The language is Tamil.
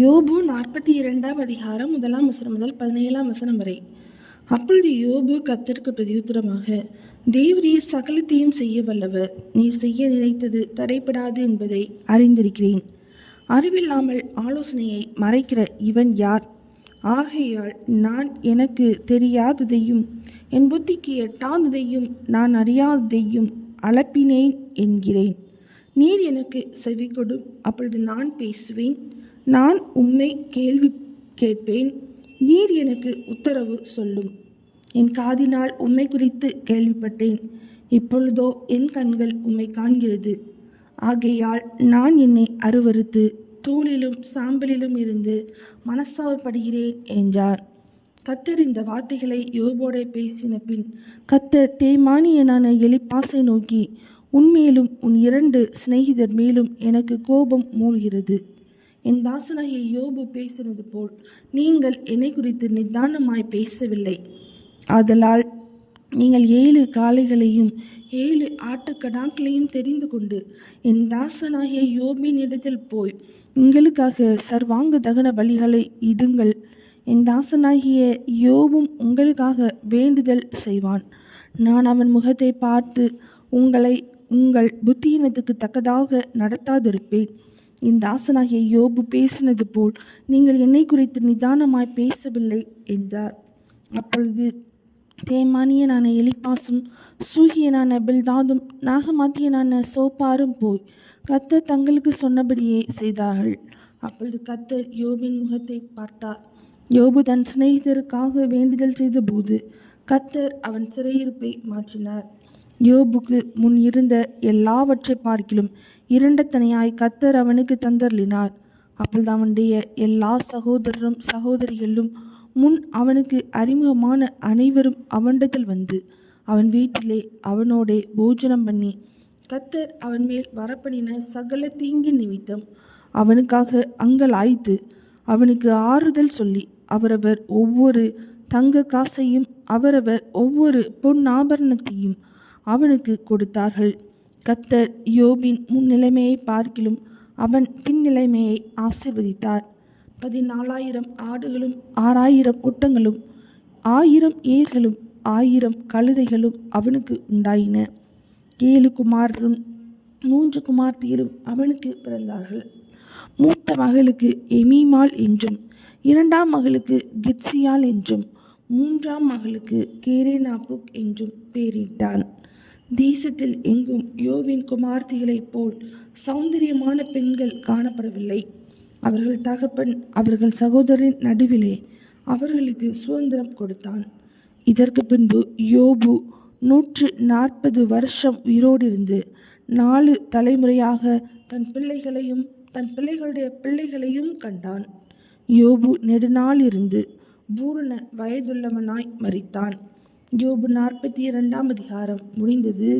யோபு நாற்பத்தி இரண்டாம் அதிகாரம் முதலாம் வசனம் முதல் பதினேழாம் வசனம் வரை. அப்பொழுது யோபு கத்திற்கு பிரதியுத்தரமாக தேவரீர் சகலத்தையும் செய்ய வல்லவர். நீ செய்ய நினைத்தது தடைப்படாது என்பதை அறிந்திருக்கிறேன். அறிவில்லாமல் ஆலோசனையை மறைக்கிற இவன் யார்? ஆகையால் நான் எனக்கு தெரியாததையும் என் புத்திக்கு எட்டாததையும் நான் அறியாததையும் அளப்பினேன் என்கிறேன். நீர் எனக்கு செவி கொடும் அப்பொழுது நான் பேசுவேன். நான் உம்மை கேள்வி கேட்பேன் நீர் எனக்கு உத்தரவு சொல்லும். என் காதினால் உம்மை குறித்து கேள்விப்பட்டேன் இப்பொழுதோ என் கண்கள் உம்மை காண்கிறது. ஆகையால் நான் என்னை அருவருத்து தூளிலும் சாம்பலிலும் இருந்து மனஸ்தாபப்படுகிறேன் என்றார். கத்தர் இந்த வார்த்தைகளை யோபோடே பேசின பின் கத்தர் தேமானியனான எலிப்பாசை நோக்கி உன்மேலும் உன் இரண்டு சிநேகிதர் மேலும் எனக்கு கோபம் மூழ்கிறது. என் தாசனாகிய யோபு பேசினது போல் நீங்கள் என்னை குறித்து நிதானமாய் பேசவில்லை. ஆதலால் நீங்கள் ஏழு காளைகளையும் ஏழு ஆட்டுக்கடாக்களையும் தெரிந்து கொண்டு என் தாசனாகிய யோபின் இடத்தில் போய் உங்களுக்காக சர்வாங்க தகன பலிகளை இடுங்கள். என் தாசனாகிய யோபும் உங்களுக்காக வேண்டுதல் செய்வான். நான் அவன் முகத்தை பார்த்து உங்களை உங்கள் புத்தியினத்துக்கு தக்கதாக நடத்தாதிருப்பேன். என் தாசனாகிய யோபு பேசினது போல் நீங்கள் என்னை குறித்து நிதானமாய் பேசவில்லை என்றார். அப்பொழுது தேமானியனான எலிப்பாசும் சூகியனான பில்தாதும் நாகமாத்தியனான சோப்பாரும் போய் கத்தர் தங்களுக்கு சொன்னபடியே செய்தார்கள். அப்பொழுது கத்தர் யோபின் முகத்தை பார்த்தார். யோபு தன் சிநேகிதருக்காக வேண்டுதல் செய்தபோது கத்தர் அவன் சிறையிருப்பை மாற்றினார். யோபுக்கு முன் இருந்த எல்லாவற்றை பார்க்கிலும் இரண்டத்தனையாய் கத்தர் அவனுக்கு தந்தர்லினார் அப்பொழுது அவனுடைய எல்லா சகோதரரும் சகோதரிகளும் முன் அவனுக்கு அறிமுகமான அனைவரும் அவனிடத்தில் வந்து அவன் வீட்டிலே அவனோடே போஜனம் பண்ணி கத்தர் அவன் மேல் வரப்பணின சகல தீங்கு நிமித்தம் அவனுக்காக அங்கலாய்த்து அவனுக்கு ஆறுதல் சொல்லி அவரவர் ஒவ்வொரு தங்க காசையும் அவரவர் ஒவ்வொரு பொன்னாபரணத்தையும் அவனுக்கு கொடுத்தார்கள். கத்தர் யோபின் முன்னிலைமையை பார்க்கிலும் அவன் பின்னிலைமையை ஆசிர்வதித்தார். பதினாலாயிரம் ஆடுகளும் ஆறாயிரம் ஒட்டங்களும் ஆயிரம் ஏர்களும் ஆயிரம் கழுதைகளும் அவனுக்கு உண்டாயின. ஏழு குமாரரும் மூன்று குமார்த்தியரும் அவனுக்கு பிறந்தார்கள். மூத்த மகளுக்கு எமீமாள் என்றும் இரண்டாம் மகளுக்கு கிட்சியால் என்றும் மூன்றாம் மகளுக்கு கேரேனாபுக் என்றும் பெயரிட்டான். தேசத்தில் எங்கும் யோவின் குமார்த்திகளைப் போல் சௌந்தரியமான பெண்கள் காணப்படவில்லை. அவர்கள் தகப்பன் அவர்கள் சகோதரின் நடுவிலே அவர்களுக்கு சுதந்திரம் கொடுத்தான். இதற்கு பின்பு யோபு நூற்று நாற்பது வருஷம் உயிரோடிருந்து நாலு தலைமுறையாக தன் பிள்ளைகளையும் தன் பிள்ளைகளுடைய பிள்ளைகளையும் கண்டான். யோபு நெடுநாள் இருந்து பூரண வயதுள்ளவனாய் மறித்தான் யோபு நாற்பத்தி இரண்டாம் அதிகாரம் முடிந்தது.